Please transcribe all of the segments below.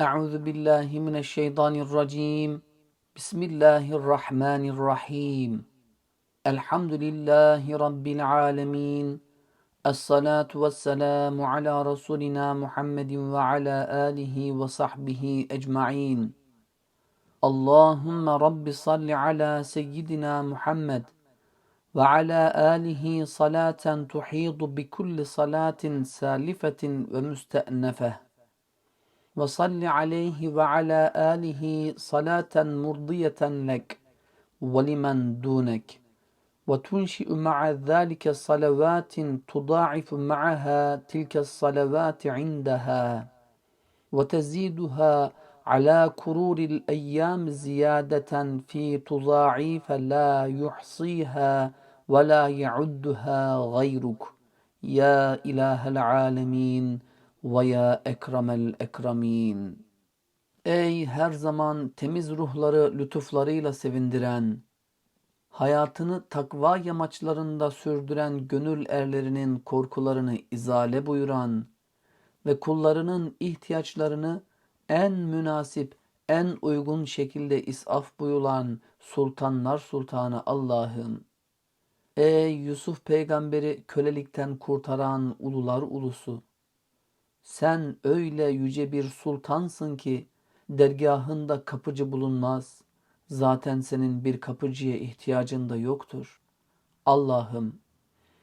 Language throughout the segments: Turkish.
أعوذ بالله من الشيطان الرجيم. بسم الله الرحمن الرحيم. الحمد لله رب العالمين. الصلاة والسلام على رسولنا محمد وعلى آله وصحبه أجمعين. اللهم رب صل على سيدنا محمد وعلى آله صلاة تحيط بكل صلاة سالفة ومستأنفة. وصل عليه وعلى آله صلاة مرضية لك ولمن دونك. وتنشئ مع ذلك صلوات تضاعف معها تلك الصلوات عندها. وتزيدها على كرور الأيام زيادة في تضاعيف لا يحصيها ولا يعدها غيرك. يا إله العالمين. ve ya ekremel ekremin. Ey her zaman temiz ruhları lütuflarıyla sevindiren, hayatını takva yamaçlarında sürdüren gönül erlerinin korkularını izale buyuran ve kullarının ihtiyaçlarını en münasip, en uygun şekilde isaf buyulan sultanlar sultanı Allah'ım. Ey Yusuf peygamberi kölelikten kurtaran ulular ulusu! Sen öyle yüce bir sultansın ki dergahında kapıcı bulunmaz. Zaten senin bir kapıcıya ihtiyacın da yoktur. Allah'ım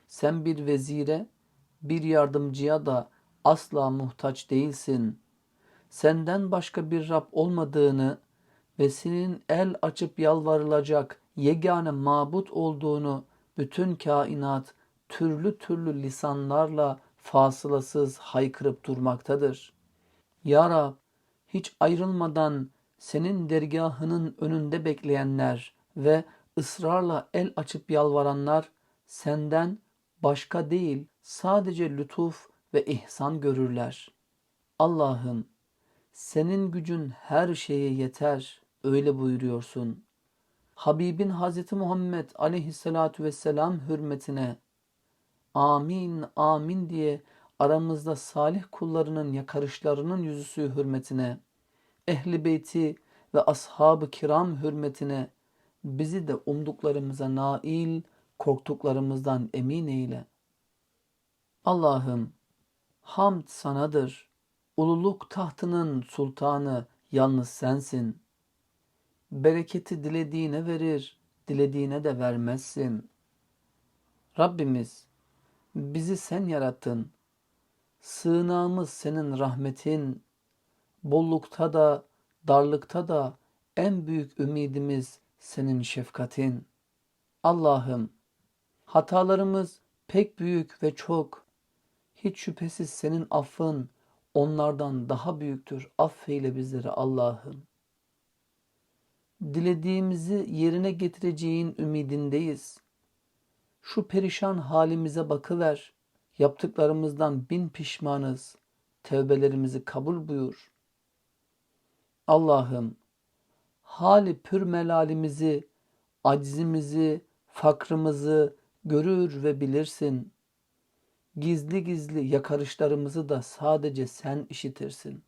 sen bir vezire, bir yardımcıya da asla muhtaç değilsin. Senden başka bir Rab olmadığını ve senin el açıp yalvarılacak yegane mabut olduğunu bütün kainat türlü türlü lisanlarla fasılasız haykırıp durmaktadır. Ya Rab, hiç ayrılmadan senin dergahının önünde bekleyenler ve ısrarla el açıp yalvaranlar senden başka değil sadece lütuf ve ihsan görürler. Allah'ım senin gücün her şeye yeter öyle buyuruyorsun. Habibin Hazreti Muhammed aleyhissalatu vesselam hürmetine amin amin diye aramızda salih kullarının yakarışlarının yüzüsü hürmetine, ehli beyti ve ashab-ı kiram hürmetine bizi de umduklarımıza nail, korktuklarımızdan emin eyle. Allah'ım, hamd sanadır. Ululuk tahtının sultanı yalnız sensin. Bereketi dilediğine verir, dilediğine de vermezsin. Rabbimiz, bizi sen yarattın. Sığınağımız senin rahmetin. Bollukta da, darlıkta da en büyük ümidimiz senin şefkatin. Allah'ım, hatalarımız pek büyük ve çok. Hiç şüphesiz senin affın onlardan daha büyüktür. Affeyle bizleri Allah'ım. Dilediğimizi yerine getireceğin ümidindeyiz. Şu perişan halimize bakıver. Yaptıklarımızdan bin pişmanız. Tevbelerimizi kabul buyur. Allah'ım, hali pür melalimizi, aczimizi, fakrımızı görür ve bilirsin. Gizli gizli yakarışlarımızı da sadece sen işitirsin.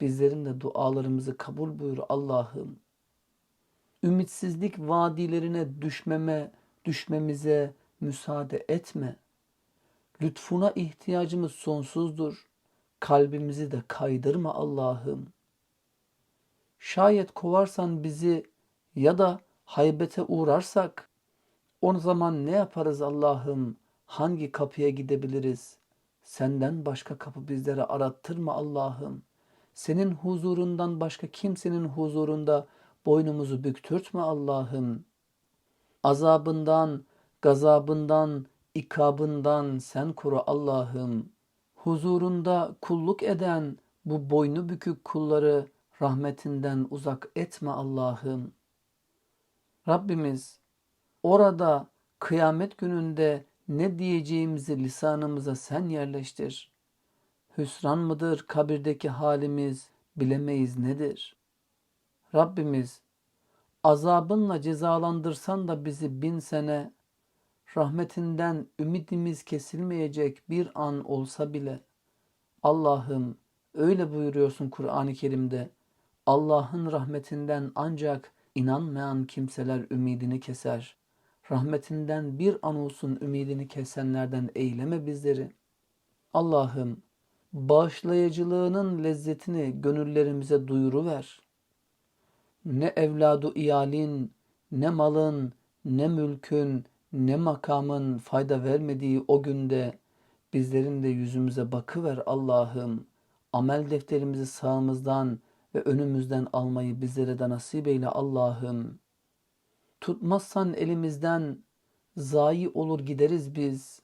Bizlerin de dualarımızı kabul buyur Allah'ım. Ümitsizlik vadilerine düşmeme, düşmemize müsaade etme. Lütfuna ihtiyacımız sonsuzdur. Kalbimizi de kaydırma Allah'ım. Şayet kovarsan bizi ya da haybete uğrarsak o zaman ne yaparız Allah'ım? Hangi kapıya gidebiliriz? Senden başka kapı bizlere arattırma Allah'ım. Senin huzurundan başka kimsenin huzurunda boynumuzu büktürtme Allah'ım. Azabından, gazabından, ikabından sen koru Allah'ım. Huzurunda kulluk eden bu boynu bükük kulları rahmetinden uzak etme Allah'ım. Rabbimiz orada kıyamet gününde ne diyeceğimizi lisanımıza sen yerleştir. Hüsran mıdır kabirdeki halimiz bilemeyiz nedir. Rabbimiz azabınla cezalandırsan da bizi bin sene rahmetinden ümidimiz kesilmeyecek bir an olsa bile Allah'ım Öyle buyuruyorsun Kur'an-ı Kerim'de. Allah'ın rahmetinden ancak inanmayan kimseler ümidini keser. Rahmetinden bir an olsun ümidini kesenlerden eyleme bizleri. Allah'ım bağışlayıcılığının lezzetini gönüllerimize duyuruver. Ne evladu iyalin, ne malın, ne mülkün, ne makamın fayda vermediği o günde bizlerin de yüzümüze bakıver Allah'ım. Amel defterimizi sağımızdan ve önümüzden almayı bizlere de nasip eyle Allah'ım. Tutmazsan elimizden zayi olur gideriz biz.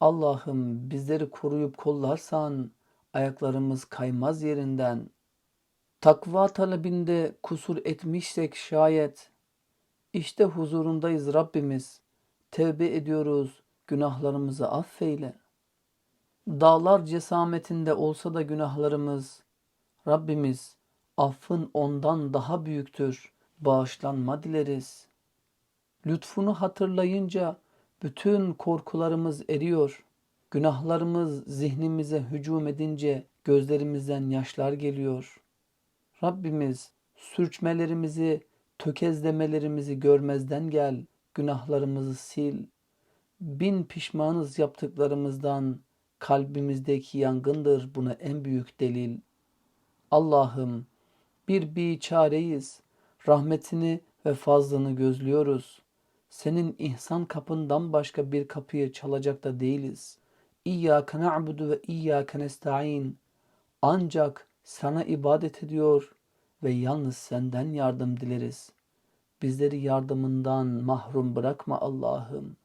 Allah'ım bizleri koruyup kollarsan ayaklarımız kaymaz yerinden. Takva talebinde kusur etmişsek şayet işte huzurundayız Rabbimiz. Tevbe ediyoruz, günahlarımızı affeyle. Dağlar cesametinde olsa da günahlarımız, Rabbimiz affın ondan daha büyüktür, bağışlanma dileriz. Lütfunu hatırlayınca bütün korkularımız eriyor. Günahlarımız zihnimize hücum edince gözlerimizden yaşlar geliyor. Rabbimiz sürçmelerimizi, tökezlemelerimizi görmezden gel, günahlarımızı sil. Bin pişmanız yaptıklarımızdan, kalbimizdeki yangındır buna en büyük delil. Allah'ım bir biçareyiz, rahmetini ve fazlını gözlüyoruz. Senin ihsan kapından başka bir kapıyı çalacak da değiliz. İyyâke na'budu ve iyyâke nesta'in. Ancak sana ibadet ediyor ve yalnız senden yardım dileriz. Bizleri yardımından mahrum bırakma Allah'ım.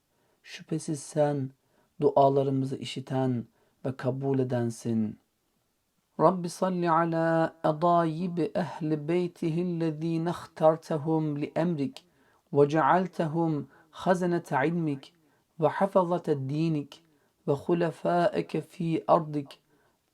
Şüphesiz sen dualarımızı işiten ve kabul edensin. Rabbi salli ala adayib ehli beytihillezine ihtartehum li emrik ve cealtehum hazenete ilmik ve hafazete dinik ve hulefâeke fi ardik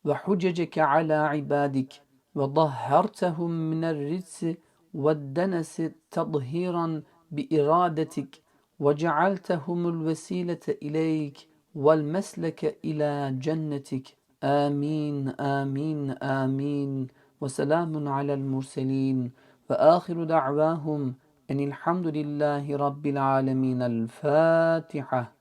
وحججك على عبادك وطهرتهم من الرجس والدنس تطهيرا بإرادتك وجعلتهم الوسيلة إليك والمسلك إلى جنتك. آمين آمين آمين. وسلام على المرسلين. وآخر دعواهم أن الحمد لله رب العالمين الفاتحة.